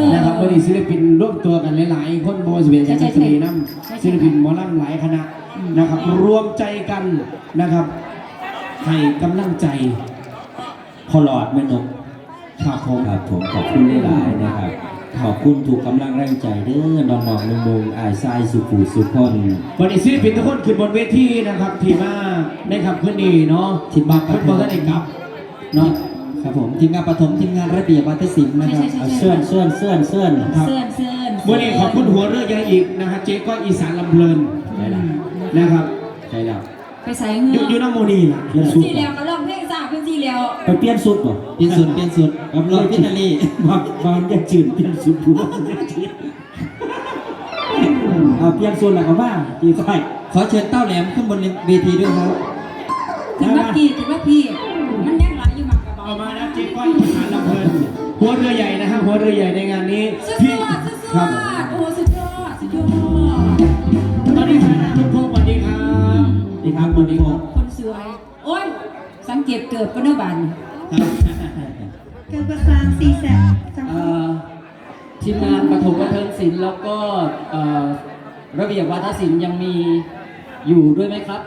อนะครับวันนี้ศิลปินร่วมตัวกันหลายๆ คนบอสเบียนใช่แสงใช่ดนตรีน้ใช่ำใช่ศิลปินหมอลำหลายคณะนะครับ รวมใจกันนะครับให้กำลังใจพอหลอดแม่นกครับผมครับผมขอบคุณหลายๆนะครับขอบคุณถูกกำลังแรงใจเด้อน้องๆนุ่งๆอายทรายสุขูสุขคนวันนี้ศิลปินทุกคนขึ้นบนเวทีนะครับ ที่มาในคำคืนนี้เนาะที่มาเพิ่นบอกกันเองครับเนาะ ครับผมทีมงานปฐมทีมงานระเบียบวัฒนศิลป์นะครับใช่ใช่ใช่เอาเสื่อนเสื่อนเสื่อนเสื่อนครับเสื้อนเสื้อนวันนี้ขอบคุณหัวเรือใหญ่อีกนะครับเจ๊ก็อีสานลำเพลินใช่แล้วนะครับใช่แล้วไปใส่อเงืยู่ออยู่น้ำโมนีล่ะเปลี่ยนสุดที่แล้วก็ร้องเพลงสาวเป็นที่แล้วไปเปลี่ยนสุดบ่เปลี่ยนสุดเปลี่ยนสุดกับรอยพินาลีบางบางยังจืดเปลี่ยนสุดผู้เอาเปลี่ยนสุดแล้วก็ว่าดีไฟขอเชิญเต้าแหลมขึ้นบนเวทีด้วยครับ ถึงว่าพี่ถึงว่าพี่ หัวเรือใหญ่นะครับหัวเรือใหญ่ในงานนี้สุดพี่ยอดสุดยครัอบดโอ้สุดยอดสุดยอดตอนนี้คณะทุกพงศ์สวัสดีครับดีครับสวัสดีครับคนสวย โอ้ย สังเกตเกิดก็เนื้อบานเกิดประสานสีแสนจังหเอ่วัดอทีมงานปฐมบันเทิงศิลป์แล้วก็เอ่อระเบียบวาทศิลป์ยังมีอยู่ด้วยไหมครับ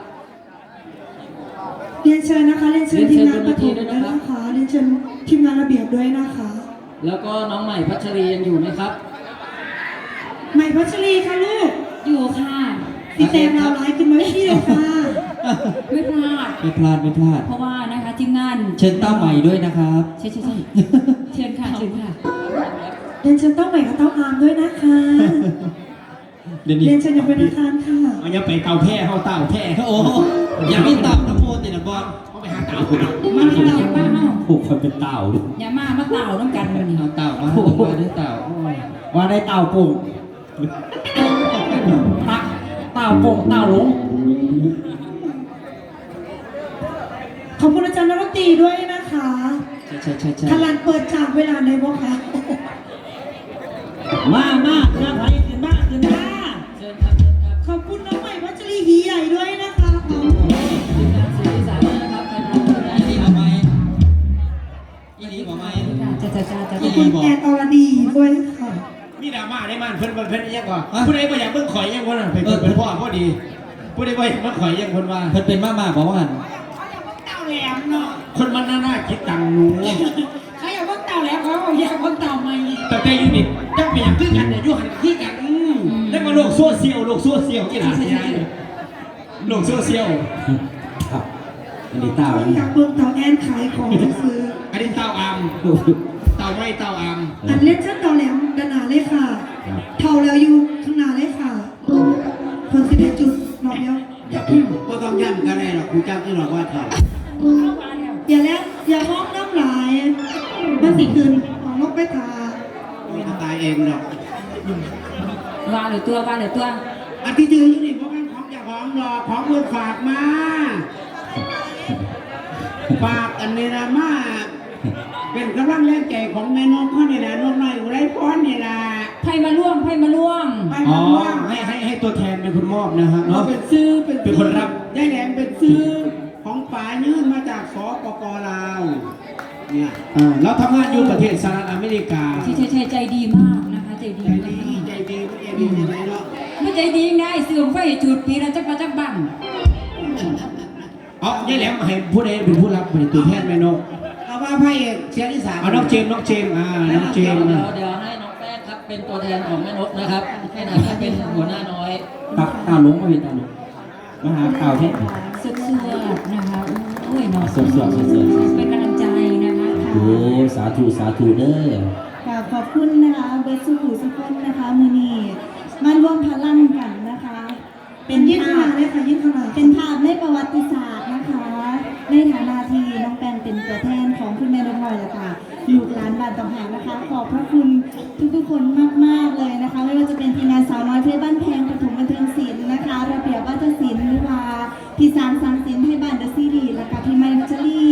เรียนเชิญนะคะ เรียนเชิญเรีทียมนเชิญงานบนปเวทีฐมด้ด้ววยยนะครับนะคะ เรียนเชิญทีมงานระเบียบด้วยนะคะ แล้วก็น้องใหม่พัชรียังอยู่ไหมครับ ใหม่พัชรีค่ะลูก อยู่ค่ะสีแดงเราไลฟ์ขึ้นมาไม่ที่เลยค่ะ ไม่พลาด ไม่พลาดไม่พลาด เพราะว่านะคะทีมงาน เชิญเต้าใหม่ด้วยนะครับ ใช่ใช่ใช่เชิญค่ะ เชิญค่ะเรียนเชิญเต้าใหม่กับเต้าอามด้วยนะคะเดี๋ยวนี้เรียนเชิญอย่างเป็นทางการค่ะมันจะไปเตาแพ่เข้าเตาแพ่โอ้โหอย่าไม่ตับนะโมตินะบอล เขาไปหาเตามาที่เราบ้านเฮาผูกคนเป็นเต่าดูอย่ามามาเต่าน้ำกันวันนี้เอาเต่ามามาด้วยเต่าโอ้ยว่าได้เต่าโป่งตะเต่าโป่งเต่าหลงขอบคุณอาจารย์นรตรีด้วยนะคะใช่ใช่ใช่ใช่ทลันเปิดฉากเวลาในบ่คะมามาเรือไทยขึ้นมาขึ้นมาเชิญครับเชิญครับขอบคุณน้องใหม่พัชรีหีใหญ่ด้วยนะคะ จ้าจ้าจ้าจ้าขอบคุณแอนอรดีด้วยค่ะมีดราม่าได้มันเพิ่นเพิ่นเพิ่นยังก่อนผู้ใดบ่อยากเบิ่งข่อยยังคนน่ะไปเพิ่นเป็นพ่อพอดีผู้ใดบ่อยากเบิ่งข่อยยังคนว่าเพิ่นเป็นมากมากบอกว่าหันเต่าแหลมเนาะคนมันน่าๆคิดตังหนูเขาอยากว่าเต่าแหลมเขาอยากว่าเต่าใหม่แต่แต่ยูนิตจังเป็นอย่างคือกันเนี่ยอยู่หันคือกันอืมแล้วมาโลกโซเชียลโลกโซเชียลที่หลานยายโลกโซเชียลครับอันนี้เต่าเขาอันนี้อยากเบิ่งเต่าแอนขายของ เต้าไม่เต้าอามอันเล่นเช่นเต่าแหลมด้านหน้าเลยค่ะเท่าแล้วอยู่ข้างหน้าเลยค่ะ คนสิได้จุดรอบเดียวก็ต้องย้ำกันเลยหรอกคุณจำที่หรอกว่าเท่าอย่าแล้วอย่าห้องน้ำลายมันสิคืนของนกไปทาไม่ต้องตายเองหรอก ว่าเลยตัวว่าเลยตัวอันที่ยืนอยู่นี่เพราะมันของจากของหรอกของคนฝากมา ฝากอันนี้นะมา เป็นกำลังแรงใจของแม่นกเขานี่นะนกน้อยอุไรพรนี่ล่ะไพ่มาล่วงไพ่มาล่วงไปอ๋อว่างให้ให้ให้ตัวแทนเป็นคนมอบนะฮะๆเราเนาะ เป็นซื้อเป็นเป็นคนรับ ยายแหลมเป็นซื้อของป๋ายื่นมาจากสปปลาวเนี่ยอ่าเราทำงานอยู่ประเทศสหรัฐอเมริกา ใช่ใช่ใช่ใจดีมากนะคะ ใจดีใจมาดีกใจดีไม่ใจดียังไงเนาะไม่ใจดียังไงเสื่อมไฟจุดปีละจักประจักบังเอายายแหลมให้ผู้ใดเป็นผู้รับเป็นตัวแทนแม่นกเอาว่า พระเอกเสียงอีสานเอาน้องเจมส์น้องเจมส์อ่าน้องเจเดี๋ยมวส์เดี๋ยนะวเดี๋ยวให้น้องแป้งครับเป็นตัวแทนของแม่นกนะครับให้นายแป้งเป็นหัวหน้าน้อยตักเต่าหลงมาเป็นเต่าหลงมาหาเต่าที่ สุดๆนะคะโอ้ยเนาะสวยๆสวยๆเป็นกำลังใจนะคะโอ้สาธุสาธุเด้อ ค่ะขอบคุณนะคะเบิร์ดสุขุสุขนนะคะมือนีมารวมพลังกันนะคะ เป็นยื่นเข้ามาเลยค่ะยื่นเข้ามาเป็นภาพในประวัติศาสตร์นะคะ ในฐานะที่น้องแปนเป็นตัวแทน องคุณแม่นกน้อยและค่ะลูกหลานบ้านต่องหางนะคะ ขอบพระคุณทุกๆคนมากๆเลยนะคะ ไม่ว่าจะเป็นทีมงานสาวน้อยเพชรบ้านแพงปฐมบันเทิงศิลป์นะคะ ระเบียบวัฒนศิลป์หรือว่าพี่สารสารศิลป์ให้บ้านเดอะซีรีส์และกับพี่ไมค์มัชรี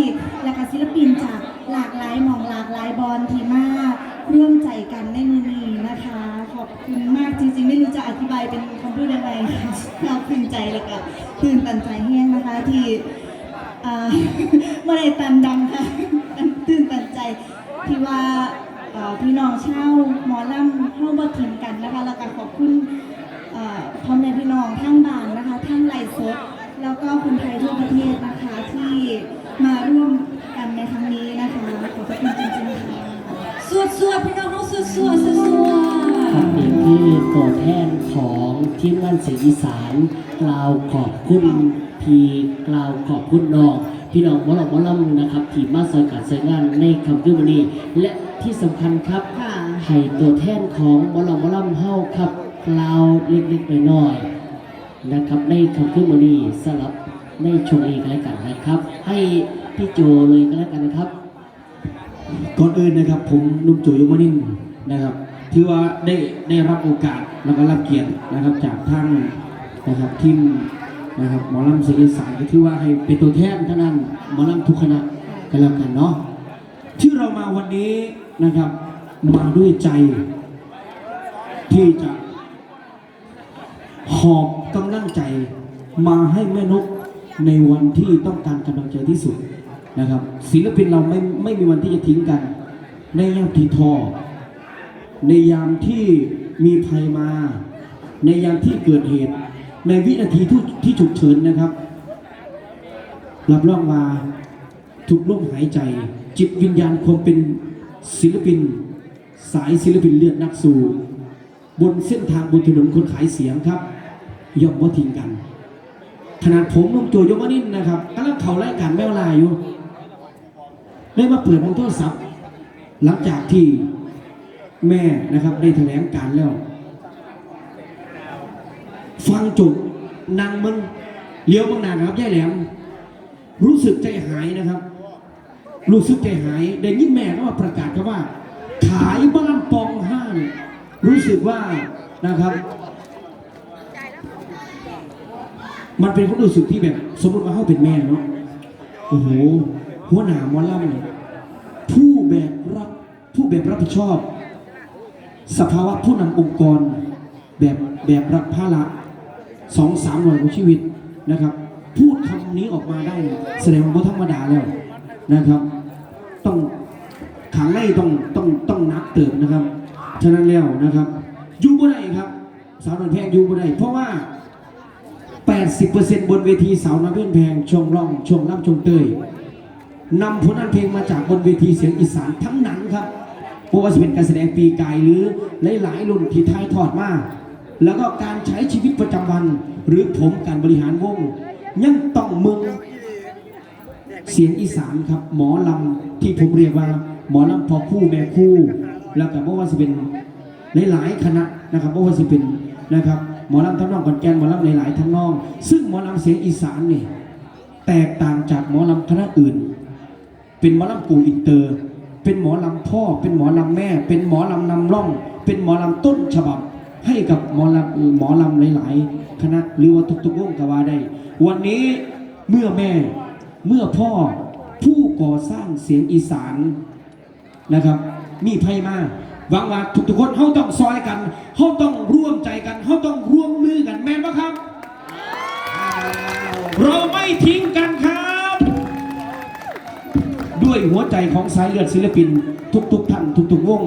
และกับศิลปินจากหลากหลายหมองหลากหลายบอลทีมากร่วมใจกันในมือนี้นะคะ ขอบคุณมากจริงๆ ไม่รู้จะอธิบายเป็นคำพูดยังไงค่ะเราภูมิใจแล้วก็ตื่นตันใจแห้งนะคะที่เมื่อไรตันดำค่ะตัน ที่ว่าพี่น้องเช่าหมอลำเฮาบ่ทิ้งกันนะคะแล้วก็ขอบคุณเอ่อพ่อแม่พี่น้องทั้งบ้านนะคะทั้งไลฟ์สดแล้วก็คนไทยทั่วประเทศนะคะที่มาร่วมกันในครั้งนี้นะคะขอบคุณจริงๆค่ะสวดสวดพี่น้องเขาสวดสวดสวดสวครับดนี่คือตัวแทนของทีมงานเสียงอีสานกล่าวขอบคุณพีกล่าวขอบคุณน้อง พี่น้องหมอลำหมอลำนะครับที่มาสอยการสอยงานในคำคืนวันนี้และที่สำคัญครับค่ะให้ตัวแทนของหมอลำหมอลำเฮาครับกล่าวเล็กๆน้อยๆนะครับในคำคืนวันนี้สลับในช่วงนี้ก็แล้วกันนะครับ ให้พี่โจเลยก็แล้วกันนะครับ ก่อนอื่นนะครับ ผมนุ่มโจยมนินทร์นะครับถือว่าได้ได้รับโอกาสแล้วก็รับเกียรตินะครับจากทางนะครับทีม นะครับหมอลำเสียงอีสานก็ถือว่าให้เป็นตัวแทนเท่านั้นหมอลำทุกคณะกันแล้วกันเนาะที่เรามาวันนี้นะครับ มาด้วยใจ ที่จะ หอบกำลังใจมาให้แม่นกในวันที่ต้องการกำลังใจที่สุดนะครับ ศิลปินเราไม่ไม่มีวันที่จะทิ้งกัน ในยามที่ท้อในยามที่มีภัยมา ในยามที่เกิดเหตุ ในวินาทีที่ที่ฉุกเฉินนะครับ รับรองว่าทุกลมหายใจ จิตวิญญาณความเป็นศิลปิน สายศิลปินเลือดนักสู้บนเส้นทางบนถนนคนขายเสียงครับ ย่อมว่าทิ้งกัน ขนาดผมนุ่มโจยมนินนะครับกำลังเขารายการแมวลายอยู่ได้มาเปิดของโทรศัพท์ หลังจากที่แม่นะครับได้แถลงการแล้ว ฟังจบนางมึงเลี้ยวบางนานครับยาแหลม รู้สึกใจหายนะครับ รู้สึกใจหายได้ยินแม่ก็มาประกาศครับว่า ขายบ้านปองห้างรู้สึกว่านะครับ มันเป็นความรู้สึกที่แบบ สมมติว่าเขาเป็นแม่เนาะโอ้โหหัวหน้ามอลำเนี่ยผู้แบกรับผู้แบกรับผิดชอบ สภาวะผู้นำองค์กร แบบแบบรับภาระ สองสามหน่วยของชีวิตนะครับ พูดคำนี้ออกมาได้เนี่ยแสดงว่าธรรมดาแล้วนะครับ ต้องขังไล่ต้องต้องต้องนักเติบนะครับ ฉะนั้นแล้วนะครับอยูบ่ได้ครับ สาวน้อยแพงอยูบ่ได้เพราะว่า 80%บนเวทีสาวน้อยเพื่อนแพงชงร่องชงรับช่วงเตยนำผลงานเพลงมาจากบนเวทีเสียงอีสานทั้งนั้นครับเพราะว่าจะเป็นการแสดงปีกายหรือหลายๆรุ่นที่ทายทอดมา แล้วก็การใช้ชีวิตประจำวัน หรือผมการบริหารวงยังต้องมึงเสียงอีสานครับ หมอลำที่ผมเรียกว่า หมอลำพอคู่แม่คู่ แล้วก็บว่าจะเป็นหลายๆคณะนะครับบอกว่าจะเป็นนะครับหมอลำทั้งนองขอนแก่นหมอลำหลายๆทั้งนองซึ่งหมอลำเสียงอีสานเนี่ยแตกต่างจากหมอลำคณะอื่น เป็นหมอลำกูอินเตอร์ เป็นหมอลำพ่อ เป็นหมอลำแม่ เป็นหมอลำนำร่อง เป็นหมอลำต้นฉบับ ให้กับหมอลำหมอลำหลาย ๆ คณะหรือว่าทุกๆวงก็ว่าได้ วันนี้เมื่อแม่เมื่อพ่อผู้ก่อสร้างเสียงอีสานนะครับ มีไพ่มาหวังว่าทุกๆคนเขาต้องซอยกันเขาต้องร่วมใจกันเขาต้องร่วมมือกันแม่นปะครับ เราไม่ทิ้งกันครับ ด้วยหัวใจของสายเลือดศิลปิน ทุกๆท่านทุกๆวง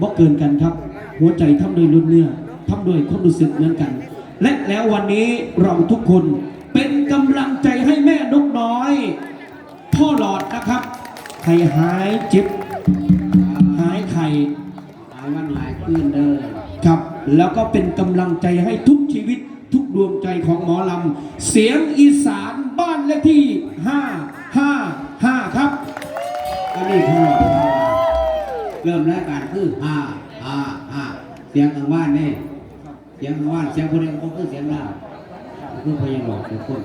บ่เกินกันครับ หัวใจทำโดวยรุ่นเนื้อทำโดวยความรู้สึกเหมือนกัน และแล้ววันนี้เราทุกคนเป็นกำลังใจให้แม่นกน้อย พ่อหลอดนะครับให้หายเจ็บหายไข่หลายวันหลายคืนเด้อครับ แล้วก็เป็นกำลังใจให้ทุกชีวิตทุกดวงใจของหมอลำ เสียงอีสานบ้านเลขที่ 555 ครับก็นี่พ่อเริ่มรายการคือห้าห้าห้า เสียงกลางบ้านนี่เสียงกลางบ้านเสียงคนเดียวก็คือเสียงเราคือพยายามบอกทุกคน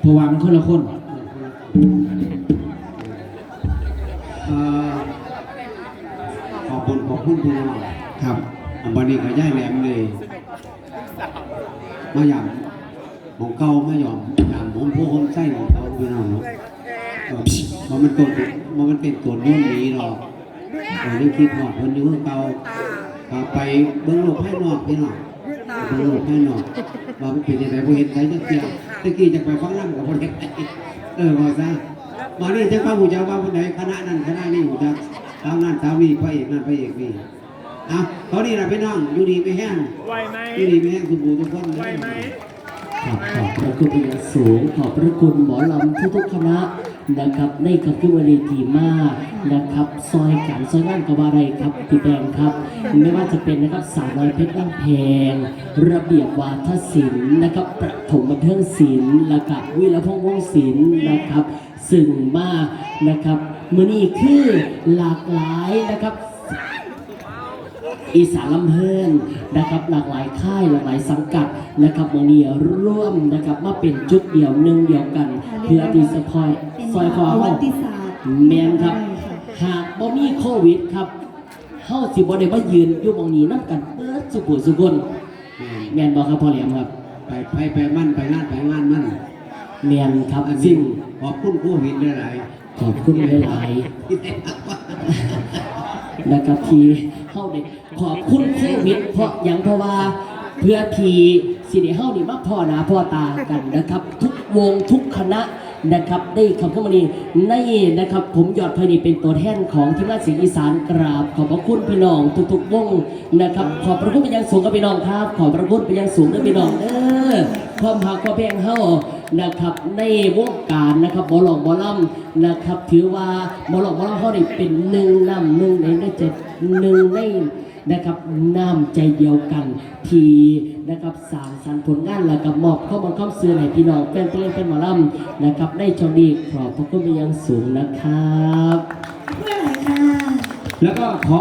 เพราะว่ามันคนละคนเอ่อขอบคุณขอบคุณพี่น้องครับอันวันนี้ก็ย่ายแหลมเลยมาหยำของเก่ามาหยอมหยำผมผู้ผมใส่ของเขาพี่น้องเนาะเออมันมันตัวมันมันเป็นตัวนุ่นนี้หรอกเรายังคิดหอดคนอยู่คือเก่าก็ ไปเบื้องโลกให้นอกพี่น้องเบื้องโลกให้นอกว่ามันเป็นยังไงพอเห็นใครจะเกี่ยวตะกี้จะไปฟังน้ำกับพอเห็นเออว่าซะมานี่จะเข้าหูจะว่าคนไหนคณะนั้นคณะนี้หูจะสาวนั่นสาวนี่พระเอกนั่นพระเอกนี่อะเขานี่นะพี่น้องอยู่ดีไม่แห้งไหวไหมอยู่ดีไม่แห้งคุณปู่ทุกคนไหวไหมครับขอบพระคุณเป็นอย่างสูงขอบพระคุณหมอลำทุกๆคณะ นะครับในกับขึ้นวันดีมากนะครับซอยกันซอยงานกับอะไรครับพี่แบงครับ ไม่ว่าจะเป็นนะครับสาวน้อยเพชรบ้านแพง ระเบียบวาทศิลป์นะครับประถมบันเทิงศิลป์และกับวิรพงษ์วงศ์ศิลป์นะครับ ซึ่งมากนะครับมือนี้คือหลากหลายนะครับ อีสานลำเพลินนะครับหลากหลายค่ายหลากหลายสังกัดนะครับวันนี้ร่วมนะครับมาเป็นจุดเดียวหนึ่งเดียวกันเพื่อที่จะคอยเป็นซอยคอประวัเฮาติศาสตร์แมนครับ หากบ่มีโควิดครับเฮาสิบ่ได้มายืนอยู่หมองนี้นํกันเปิดสุขุสุคนแมนบ่ครับพ่อเหลียมครับไปไปไปมั่นไปงานไปงานมั่นแมนครับอันซึ่นี้งขอบคุณผู้หินได้หลายขอบคุณหลายๆที่ได้ทักว่านะครับที่ เข้าเด็กขอบคุณโควิดเพราะอย่างเพราะว่าเพื่อทีสิเดเฮานี่มาพ่อหนาพ่อตากันนะครับ ทุกวงทุกคณะนะครับ ได้คำข้ามานี้ในนะครับ ผมยอดพนีเป็นตัวแทนของทีมงานเสียงอีสานกราบ ขอบพระคุณพี่น้องทุกๆวงนะครับ ขอบพระคุณไปยังสูงกับพี่น้องครับ ขอบพระคุณไปยังสูงกับพี่น้องเด้อความหักความแพงเฮา นะครับในวงการนะครับบอลองบอลัมนะครับถือว่าบอลองบอลัมเฮานี่เป็นหนึ่งนำหนึ่งในในเจ็ดหนึ่งในนะครับน้ำใจเดียวกัน ที่นะครับสางสรรผลงานแล้วก็มอบข้อมูลข้อมซื้อให้พี่น้องแฟนเพลงเป็นหมอลำนะครับในช่วงนี้ขอบพระคุณไปยังสูงนะครับ ค่ะ แล้วก็ขอ